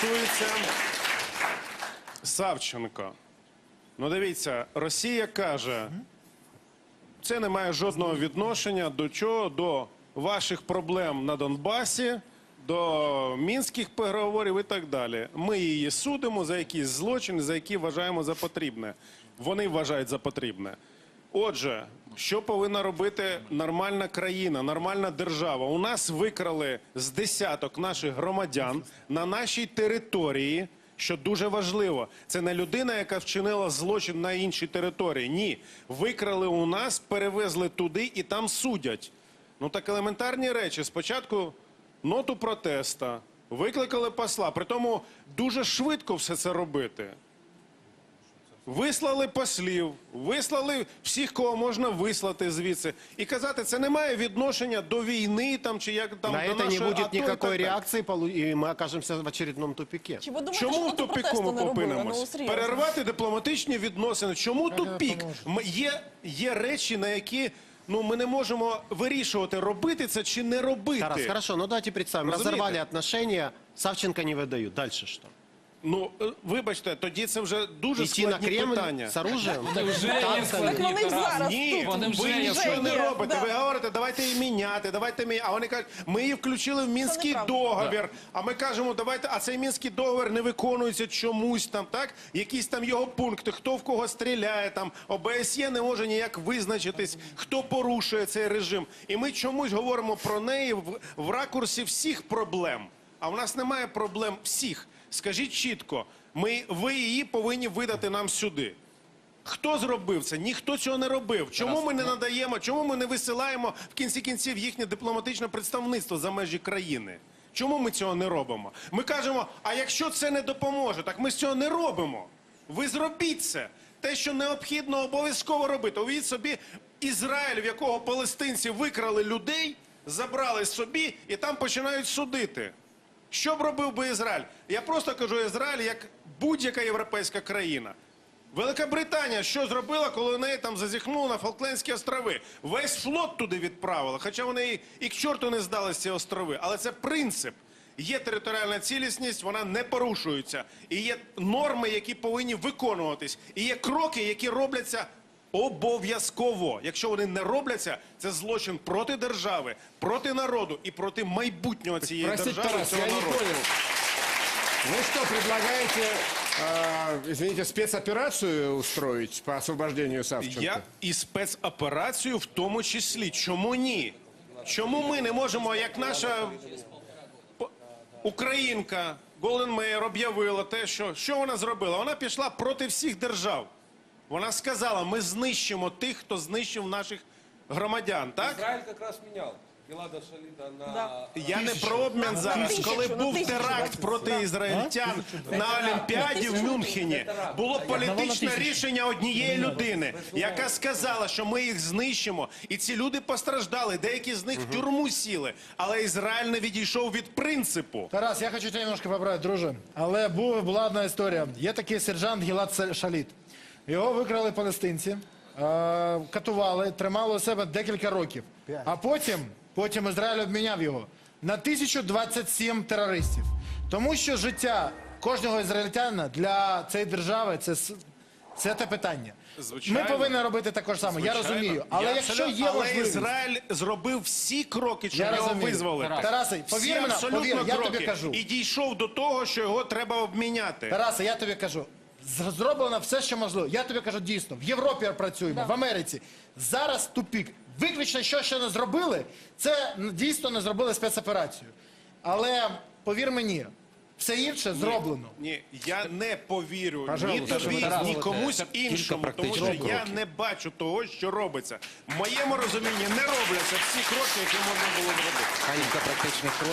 стосується Савченко. Ну, дивіться, Росія каже, це не має жодного відношення до чого? До ваших проблем на Донбасі, до мінських переговорів і так далі. Ми її судимо за якісь злочини, за які вважаємо за потрібне. Вони вважають за потрібне. Отже, що повинна робити нормальна країна, нормальна держава? У нас викрали з десяток наших громадян на нашій території. Що дуже важливо, це не людина, яка вчинила злочин на іншій території. Ні, викрали у нас, перевезли туди і там судять. Ну так елементарні речі. Спочатку ноту протеста, викликали посла. Притому дуже швидко все це робити. Вислали послів, вислали всіх, кого можна вислати звідси, і казати, це не має відношення до війни там чи як там На до это не нашої будет АТО і никакой так далі. реакции, полу- и мы окажемся в очередном тупике. Чи ви думаєте, Чому що в ви тупіку протесту ми не робили? Ну, попинемось? серйозно. Перервати дипломатичні відносини. Чому тупік? М- Є, є речі, на які ну ми не можемо вирішувати, робити це чи не робити. Тарас, хорошо, ну давайте представим. Разумеете? Разорвали отношения, Савченко не выдают. Дальше что? Ну е, вибачте, тоді це вже дуже Идти на складні Кремль питання. с оружием? Вже є Так складні, вони ж зараз Ні, тут. Вони вже ви є. нічого не робите. Ви говорите, давайте її міняти, давайте міняти. А вони кажуть, ми її включили в мінський неправда. договір. А ми кажемо, давайте, а цей мінський договір не виконується чомусь там, так? Якісь там його пункти, хто в кого стріляє там. ОБСЄ не може ніяк визначитись, хто порушує цей режим. І ми чомусь говоримо про неї в, в ракурсі всіх проблем. А в нас немає проблем всіх. Скажіть чітко, ми, ви її повинні видати нам сюди. Хто зробив це? Ніхто цього не робив. Чому ми не надаємо, чому ми не висилаємо в кінці кінців їхнє дипломатичне представництво за межі країни? Чому ми цього не робимо? Ми кажемо, а якщо це не допоможе, так ми з цього не робимо. Ви зробіть це. Те, що необхідно обов'язково робити. Уявіть собі Ізраїль, в якого палестинці викрали людей, забрали собі і там починають судити. Що б робив би Ізраїль? Я просто кажу Ізраїль як будь-яка європейська країна. Велика Британія що зробила, коли неї там зазіхнули на Фолклендські острови? Весь флот туди відправила, хоча вони і, к чорту не здали ці острови. Але це принцип. Є територіальна цілісність, вона не порушується. І є норми, які повинні виконуватись. І є кроки, які робляться обов'язково. Якщо вони не робляться, це злочин проти держави, проти народу і проти майбутнього цієї Простите, держави. Тарас, цього я не народу. понял. Вы что, предлагаете, э, извините, спецоперацию устроить по освобождению Савченко? Я і спецоперацію в тому числі. Чому ні? Чому ми не можемо, як наша п- українка Голден Мейер об'явила те, що що вона зробила? Вона пішла проти всіх держав. Вона сказала: ми знищимо тих, хто знищив наших громадян. Так? Израиль как раз менял Гелада Шалита на... я не про обмін зараз. Тисячу, Коли був тисячу, теракт проти ізраїльтян на Олімпіаді в Мюнхені, було політичне рішення однієї людини, яка сказала, що ми їх знищимо, і ці люди постраждали. Деякі з них в тюрму сіли, але Ізраїль не відійшов від принципу. Тарас, я хочу тебе немножко поправити, друже. Але був, була одна історія. Є такий сержант Гілат Шаліт. Його викрали палестинці, е, катували, тримали у себе декілька років. А потім, потім Ізраїль обміняв його на 1027 терористів. Тому що життя кожного ізраїльтянина для цієї держави це, с- це те питання. Звичайно. Ми повинні робити також саме. Я Звичайно. розумію. Але Я якщо абсолютно- є але можливість... Ізраїль зробив всі кроки, щоб Я його розумію. визволити. Тарасе, Всі повір мене, абсолютно повір, я тобі кроки. кажу. І дійшов до того, що його треба обміняти. Тарасе, я тобі кажу, з- зроблено все, що можливо. Я тобі кажу дійсно, в Європі працюємо, в Америці. Зараз тупік. Виключно, що ще не зробили, це м, дійсно не зробили спецоперацію. Але повір мені, все інше зроблено. Ні, я не повірю ні тобі, Тарас, ні комусь іншому, тому що практичних я не бачу того, що робиться. В моєму розумінні не робляться всі кроки, які можна було зробити. Кілька практичних кроків.